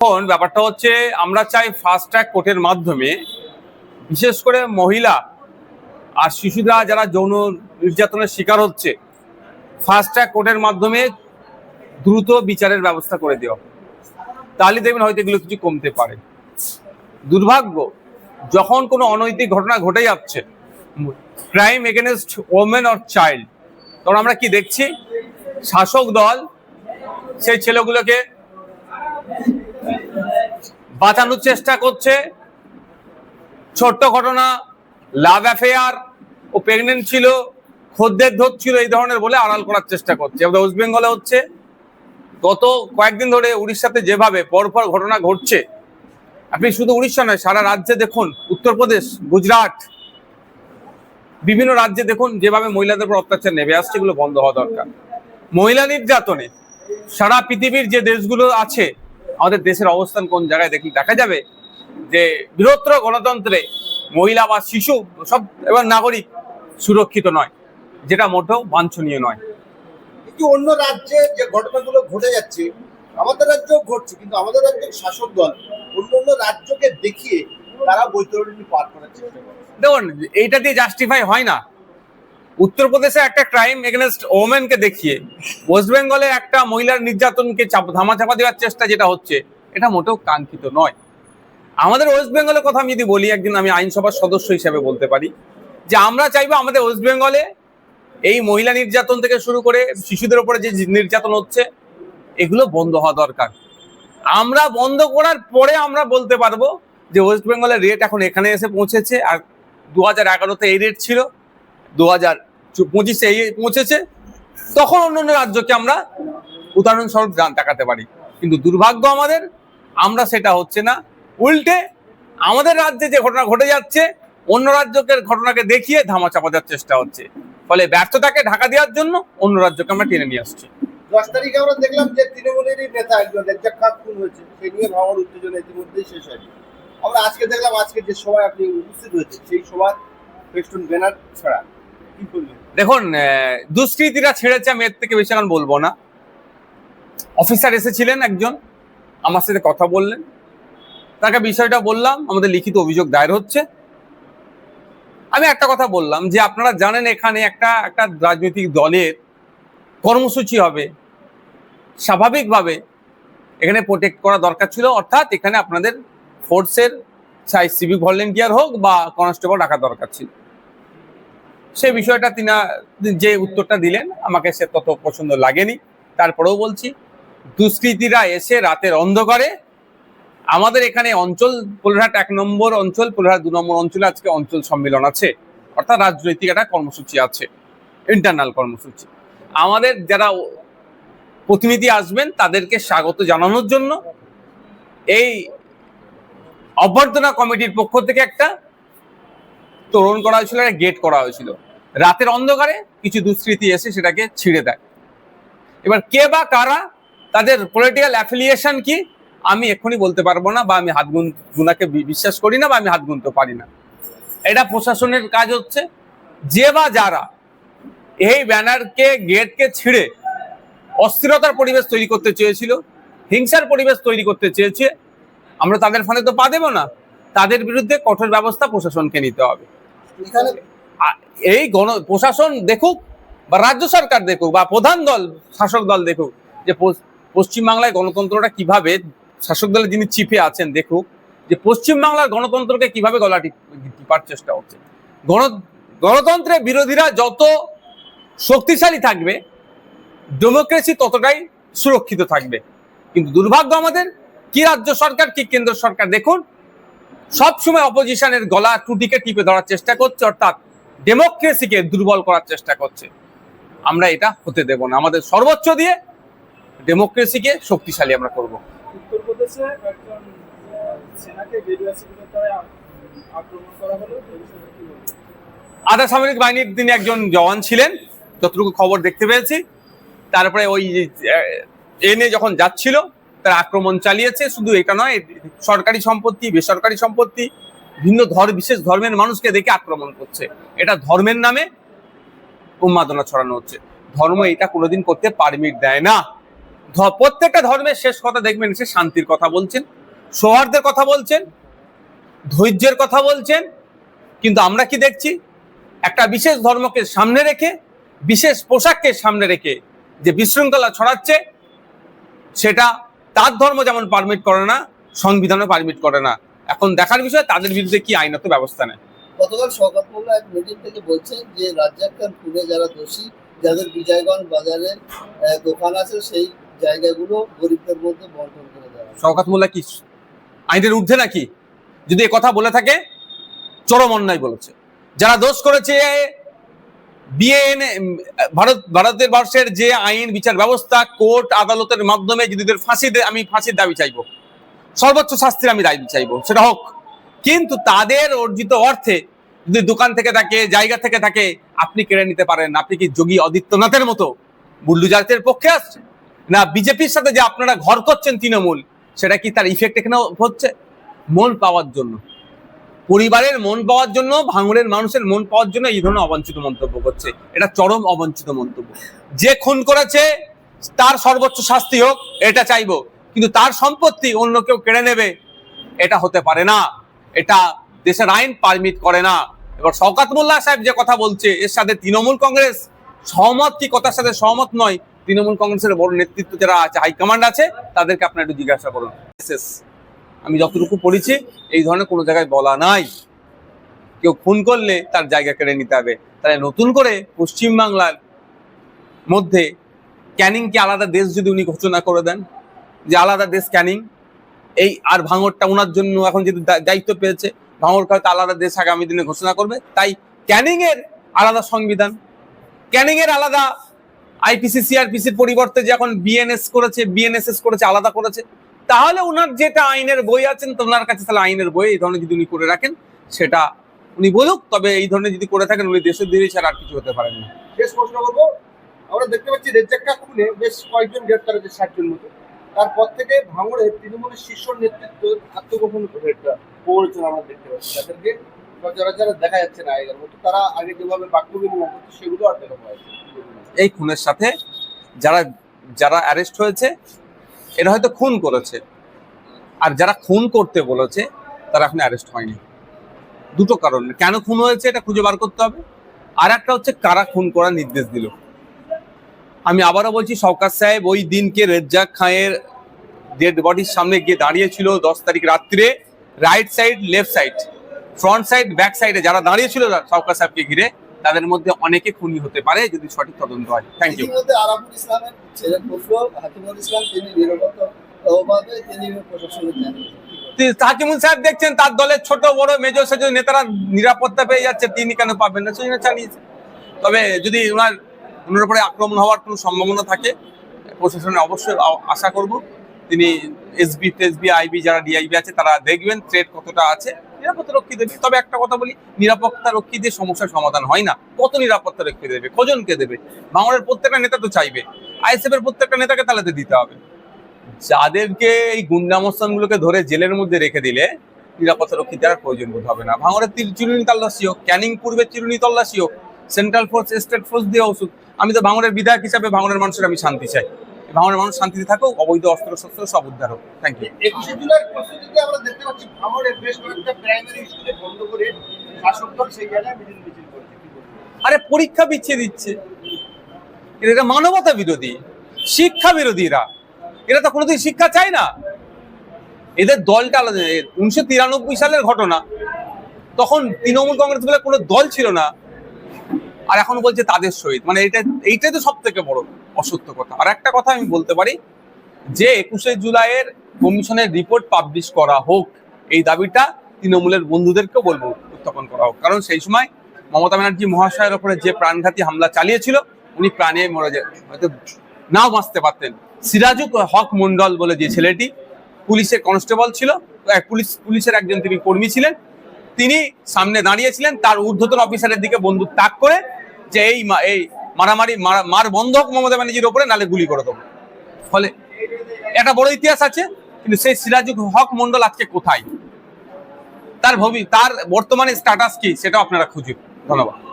এখন ব্যাপারটা হচ্ছে আমরা চাই ফাস্ট ট্র্যাক কোর্টের মাধ্যমে, বিশেষ করে মহিলা আর শিশুরা যারা যৌন নির্যাতনের শিকার হচ্ছে ফাস্ট ট্র্যাক কোর্টের মাধ্যমে দ্রুত বিচারের ব্যবস্থা করে দেওয়া তাহলে দেখবেন হয়তো এগুলো কিছু কমতে পারে। দুর্ভাগ্য, যখন কোনো অনৈতিক ঘটনা ঘটে যাচ্ছে crime against women or child তখন আমরা কি দেখছি? শাসক দল, সেই ছেলেগুলোকে বাঁচানোর চেষ্টা করছে। ছোট্ট ঘটনা লাভ অ্যাফেয়ার ও প্রেগনেন্ট ছিল, খদ্দের ধরছিল এই ধরনের বলে আড়াল করার চেষ্টা করছে। আমাদের ওয়েস্ট বেঙ্গলে হচ্ছে, গত কয়েকদিন ধরে উড়িষ্যাতে যেভাবে পরপর ঘটনা ঘটছে, আপনি শুধু উড়িষ্যা নয়, সারা রাজ্যে দেখুন, উত্তরপ্রদেশ, গুজরাট, বিভিন্ন রাজ্যে দেখুন, যেভাবে মহিলাদের উপর অত্যাচার নেমে আসছে, এগুলো বন্ধ হওয়া দরকার। মহিলা নির্যাতনে সারা পৃথিবীর যে দেশগুলো আছে আমাদের দেশের অবস্থান কোন জায়গায় দেখি দেখা যাবে যে বৃহত্তর গণতন্ত্রে মহিলা বা শিশু সব এবং নাগরিক সুরক্ষিত নয় যেটা মোটেও বাঞ্ছনীয় নয়। কিন্তু অন্য রাজ্যে যে ঘটনাগুলো ঘটে যাচ্ছে আমাদের রাজ্যেও ঘটছে কিন্তু আমাদের রাজ্যের শাসক দল অন্য অন্য রাজ্যকে দেখিয়ে তারা বৈতরণী পার করার চেষ্টা করে দেখুন এইটা দিয়ে জাস্টিফাই হয় না। উত্তরপ্রদেশে একটা ক্রাইম এগেনস্ট ওমেনকে দেখিয়ে ওয়েস্ট বেঙ্গলে একটা মহিলার নির্যাতনকে চাপ ধামাচাপা দেওয়ার চেষ্টা যেটা হচ্ছে, এটা মোটেও কাঙ্ক্ষিত নয়। আমাদের ওয়েস্ট বেঙ্গলের কথা আমি যদি বলি, একদিন আমি আইনসভার সদস্য হিসেবে বলতে পারি যে আমরা চাইব আমাদের ওয়েস্ট বেঙ্গলে এই মহিলা নির্যাতন থেকে শুরু করে শিশুদের উপরে যে নির্যাতন হচ্ছে, এগুলো বন্ধ হওয়া দরকার। আমরা বন্ধ করার পরে আমরা বলতে পারব যে ওয়েস্ট বেঙ্গলের রেট এখন এখানে এসে পৌঁছেছে, আর দু হাজার এগারোতে এই রেট ছিল দু হাজার পঁচিশে পৌঁছেছে, তখন অন্য অন্য রাজ্যকে আমরা উদাহরণস্বরূপ জান তাকাতে পারি। কিন্তু দুর্ভাগ্য আমাদের, আমরা সেটা হচ্ছে না। উল্টে আমাদের রাজ্যে যে ঘটনা ঘটে যাচ্ছে, অন্য রাজ্যকে ঘটনাকে দেখিয়ে ধামা চাপানোর চেষ্টা হচ্ছে। ফলে ব্যর্থতাকে ঢাকা দেওয়ার জন্য অন্য রাজ্যকে আমরা টেনে নিয়ে আসছি। দশ তারিখে আমরা দেখলাম যে তৃণমূলেরই নেতা একজন হয়েছে। সেই নিয়ে উত্তেজনা শেষ আমরা আজকে দেখলাম আজকে যে সভায় আপনি উপস্থিত হয়েছে সেই ব্যানার ছাড়া। দেখুন দুষ্কৃতীরা ছেড়েছে, আমি এর থেকে বেশি এখন বলব না। অফিসার এসেছিলেন একজন, আমার সাথে কথা বললেন। তাকে বিষয়টা বললাম, আমাদের লিখিত অভিযোগ দায়ের হচ্ছে। আমি একটা কথা বললাম যে, আপনারা জানেন এখানে একটা একটা রাজনৈতিক দলের কর্মসূচি হবে। স্বাভাবিকভাবে এখানে প্রোটেক্ট করা দরকার ছিল, অর্থাৎ এখানে আপনাদের ফোর্সের চাই সিভিক ভলেন্টিয়ার হোক বা কনস্টেবল রাখা দরকার ছিল। সেই বিষয়টা তিনি যে উত্তরটা দিলেন, আমাকে সে তত পছন্দ লাগেনি। তারপরেও বলছি, দুষ্কৃতীরা এসে রাতের অন্ধকারে, আমাদের এখানে অঞ্চল পোলহাট এক নম্বর অঞ্চল পোলহাট দু নম্বর অঞ্চলে আজকে অঞ্চল সম্মেলন আছে। অর্থাৎ রাজনৈতিক একটা কর্মসূচি আছে ইন্টারনাল কর্মসূচি। আমাদের যারা প্রতিনিধি আসবেন, তাদেরকে স্বাগত জানানোর জন্য, এই অভ্যর্থনা কমিটির পক্ষ থেকে একটা তোরণ করা হয়েছিল একটা গেট করা হয়েছিল। রাতের অন্ধকারে কিছু দুষ্কৃতী এসে সেটাকে ছিঁড়ে দেয়। এবার কে বা কারা, তাদের পলিটিক্যাল অ্যাফিলিয়েশন কি, আমি এক্ষুনি বলতে পারব না বা আমি হাত গুন, গুনাকে বিশ্বাস করি না বা আমি হাত গুনতে পারি না। এটা প্রশাসনের কাজ হচ্ছে, যে বা যারা এই ব্যানারকে গেটকে ছিঁড়ে অস্থিরতার পরিবেশ তৈরি করতে চেয়েছিল, হিংসার পরিবেশ তৈরি করতে চেয়েছে, আমরা তাদের ফলে তো পা দেবো না। তাদের বিরুদ্ধে কঠোর ব্যবস্থা প্রশাসনকে নিতে হবে। এই গণ, প্রশাসন দেখুক বা রাজ্য সরকার দেখুক বা প্রধান দল, শাসক দল দেখুক যে পশ্চিমবাংলায় গণতন্ত্রটা কীভাবে, শাসক দলের যিনি চিফে আছেন দেখুক যে পশ্চিমবাংলার গণতন্ত্রকে কীভাবে গলা টিপ- টিপার চেষ্টা হচ্ছে। গণ, গণতন্ত্রের বিরোধীরা যত শক্তিশালী থাকবে, ডেমোক্রেসি ততটাই সুরক্ষিত থাকবে। কিন্তু দুর্ভাগ্য আমাদের, কি রাজ্য সরকার, কি কেন্দ্র সরকার দেখুন সবসময় অপোজিশনের গলা টুটিকে টিপে ধরার চেষ্টা করছে অর্থাৎ ডেমোক্রেসিকে দুর্বল করার চেষ্টা করছে। আমরা এটা হতে দেব না। আমাদের সর্বোচ্চ দিয়ে ডেমোক্রেসিকে শক্তিশালী আমরা করব। উত্তরপ্রদেশে একজন সেনাকে আক্রমণ করা হলো? আধা সামরিক বাহিনীর তিনি একজন জওয়ান ছিলেন যতটুকু খবর দেখতে পেয়েছি। তারপরে ওই এনে যখন যাচ্ছিল তার আক্রমণ চালিয়েছে। শুধু এটা নয়, সরকারি সম্পত্তি, বেসরকারি সম্পত্তি ভিন্ন ধর্ম বিশেষ ধর্মের মানুষকে দেখে আক্রমণ করছে। এটা ধর্মের নামে উন্মাদনা ছড়ানো হচ্ছে। ধর্ম এটা কোনোদিন করতে পারমিট দেয় না। প্রত্যেকটা ধর্মের শেষ কথা দেখবেন, সে শান্তির কথা বলছেন সৌহার্দ্যের কথা বলছেন, ধৈর্যের কথা বলছেন। কিন্তু আমরা কি দেখছি? একটা বিশেষ ধর্মকে সামনে রেখে, বিশেষ পোশাককে সামনে রেখে যে বিশৃঙ্খলা ছড়াচ্ছে, সেটা তার ধর্ম যেমন পারমিট করে না সংবিধানও পারমিট করে না। এখন দেখার বিষয় তাদের বিরুদ্ধে কি আইনত ব্যবস্থা নেয়? গতকাল মোল্লা এক মিটিং থেকে বলছেন যে রাজ্জাক খান খুনে যারা দোষী যাদের বিজয়গঞ্জ বাজারে দোকান আছে সেই জায়গাগুলো গরিবদের মধ্যে বন্টন করে দেওয়া। শওকাত মোল্লা কি আইনের ঊর্ধ্বে নাকি? যদি কথা বলে থাকে চরম অন্যায় বলেছে। যারা দোষ করেছে বিএন ভারত, ভারতের বর্ষের যে আইন, বিচার ব্যবস্থা, কোর্ট, আদালতের মাধ্যমে যদি এদের ফাঁসি দে- আমি ফাঁসির দাবি চাইব। সর্বোচ্চ শাস্তির আমি দাবি চাইব, সেটা হোক। কিন্তু তাদের অর্জিত অর্থে যদি দোকান থেকে থাকে, জায়গা থেকে থাকে, আপনি কেড়ে নিতে পারেন। আপনি কি যোগী আদিত্যনাথের মতো বুল্ডুজাতের পক্ষে আসছেন? না বিজেপির সাথে যে আপনারা ঘর করছেন তৃণমূল, সেটা কি তার ইফেক্ট এখানে হচ্ছে? মন পাওয়ার জন্য। পরিবারের মন পাওয়ার জন্য ভাঙড়ের মানুষের মন পাওয়ার জন্য এই ধরনের অবাঞ্ছিত মন্তব্য করছে। এটা চরম অবাঞ্ছিত মন্তব্য। যে খুন করেছে, তার সর্বোচ্চ শাস্তি হোক, এটা চাইব। কিন্তু তার সম্পত্তি অন্য কেউ কেড়ে নেবে, এটা হতে পারে না। এটা দেশের আইন পারমিট করে না। এবার শওকাত মোল্লা সাহেব যে কথা বলছে, এর সাথে তৃণমূল কংগ্রেস সহমত কি? কথার সাথে সহমত নয়। তৃণমূল কংগ্রেসের বড় নেতৃত্ব যারা আছে, হাইকমান্ড আছে, তাদেরকে আপনার একটু জিজ্ঞাসা করুন। আমি যতটুকু পড়েছি, এই ধরনের কোনো জায়গায় বলা নাই। কেউ খুন করলে তার জায়গা কেড়ে নিতে হবে। তাহলে নতুন করে পশ্চিমবাংলার মধ্যে ক্যানিংকে আলাদা দেশ যদি উনি ঘোষণা করে দেন, যে আলাদা দেশ ক্যানিং এই আর ভাঙরটা ওনার জন্য এখন যদি দা- দায়িত্ব পেয়েছে, ভাঙর হয়তো আলাদা দেশ আগামী দিনে ঘোষণা করবে। তাই ক্যানিং এর আলাদা সংবিধান ক্যানিং এর আলাদা আইপিসি সিআরপিসির পরিবর্তে যে এখন বিএনএস করেছে বিএনএসএস করেছে, আলাদা করেছে তাহলে ওনার যেটা আইনের বই আছেন ওনার কাছে তাহলে আইনের বই এই ধরনের যদি উনি করে রাখেন সেটা উনি বলুক তবে এই ধরনের যদি করে থাকেন উনি দেশের দিকে ছাড়া আর কিছু হতে পারেন না। শেষ প্রশ্ন করব। আমরা দেখতে পাচ্ছি রেজ্জাক্কা খুনে বেশ কয়েকজন গ্রেপ্তার হয়েছে ষাটজন মতো। তারপর থেকে ভাঙড়ে তৃণমূলের শীর্ষ নেতৃত্ব আত্মগোপন একটা আমরা দেখতে পাচ্ছি। তাদেরকে সচরাচর দেখা যাচ্ছে না আগের মতো। তারা আগে যেভাবে বাক্য বিনিময় সেগুলো আর দেখা পাওয়া এই খুনের সাথে যারা যারা অ্যারেস্ট হয়েছে এরা হয়তো খুন করেছে। আর যারা খুন করতে বলেছে, তারা এখন অ্যারেস্ট হয়নি। দুটো কারণ। কেন খুন হয়েছে এটা খুঁজে বার করতে হবে। আর একটা হচ্ছে কারা খুন করার নির্দেশ দিল। আমি আবারও বলছি সরকার সাহেব ওই দিনকে রেজ্জাক খাঁয়ের ডেড বডির সামনে গিয়ে দাঁড়িয়েছিল দশ তারিখ রাত্রে right side left side front side back সাইডে যারা দাঁড়িয়েছিল সরকার সাহেবকে ঘিরে, তাদের মধ্যে অনেকে খুনি হতে পারে যদি সঠিক তদন্ত হয়। থ্যাংক ইউ জানিয়েছেন হাকিমুল সাহেব দেখছেন তার দলের ছোট, বড়, মেজর সেজ নেতারা নিরাপত্তা পেয়ে যাচ্ছে, তিনি কেন পাবেন না? সেই জন্য তবে যদি ওনার ওনার উপরে আক্রমণ হওয়ার কোনো সম্ভাবনা থাকে, প্রশাসনে অবশ্যই আশা করব তিনি এসবি টেসবি আইবি, যারা ডিআইবি আছে, তারা দেখবেন থ্রেট কতটা আছে। নিরাপত্তা রক্ষী দেবে। তবে একটা কথা বলি, নিরাপত্তা রক্ষী দিয়ে সমস্যার সমাধান হয় না। কত নিরাপত্তা রক্ষী দেবে? কজনকে দেবে? বাংলার প্রত্যেকটা নেতা তো চাইবে। আইএসএফ এর প্রত্যেকটা নেতাকে তাহলে দিতে হবে। যাদেরকে এই গুন্ডামস্তানগুলোকে ধরে জেলের মধ্যে রেখে দিলে নিরাপত্তা রক্ষী দেওয়ার প্রয়োজন বোধ হবে না। ভাঙড়ের চিরুনি তল্লাশি হোক ক্যানিং পূর্বে চিরুনি তল্লাশি হোক সেন্ট্রাল ফোর্স স্টেট ফোর্স দিয়ে ওষুধ। আমি তো ভাঙড়ের বিধায়ক হিসাবে ভাঙড়ের মানুষের আমি শান্তি চাই। ভাঙড়ের মানুষ শান্তিতে থাকুক অবৈধ অস্ত্র শস্ত্র সব উদ্ধার হোক। থ্যাংক ইউ একুশে জুলাই প্রস্তুতিতে আমরা দেখতে পাচ্ছি ভাঙড়ের বেশ কয়েকটা প্রাইমারি স্কুলে বন্ধ করে শাসক দল সেই জায়গায় মিছিল মিছিল করছে আরে পরীক্ষা পিছিয়ে দিচ্ছে। এরা মানবতা বিরোধী, শিক্ষা বিরোধীরা। এরা তো কোনোদিন শিক্ষা চায় না। এদের দলটা আলাদা। উনিশশো তিরানব্বই সালের ঘটনা। তখন তৃণমূল কংগ্রেস বলে কোনো দল ছিল না। আর এখন বলছে তাদের সহিত। মানে এটা, এইটাই তো সব থেকে বড় অসত্য কথা। আর একটা কথা আমি বলতে পারি, যে একুশে জুলাইয়ের কমিশনের রিপোর্ট পাবলিশ করা হোক, এই দাবিটা তৃণমূলের বন্ধুদেরকেও বলব উত্থাপন করা হোক। কারণ সেই সময় মমতা ব্যানার্জি মহাশয়ের ওপরে যে প্রাণঘাতী হামলা চালিয়েছিল উনি প্রাণে মরে যায়। হয়তো নাও বাঁচতে পারতেন। সিরাজুক হক মন্ডল বলে যে ছেলেটি, পুলিশের কনস্টেবল ছিল পুলিশ, পুলিশের একজন তিনি কর্মী ছিলেন। তিনি সামনে দাঁড়িয়েছিলেন, তার ঊর্ধ্বতন অফিসারের দিকে বন্দুক তাক করে যে এই এই মারামারি, মারা- মার বন্ধ হোক মমতা ব্যানার্জির ওপরে, নালে গুলি করে দেবো। ফলে একটা বড় ইতিহাস আছে, কিন্তু সেই সিরাজুক হক মন্ডল আজকে কোথায়? তার ভবি, তার বর্তমানে স্ট্যাটাস কি, সেটাও আপনারা খুঁজুন। ধন্যবাদ।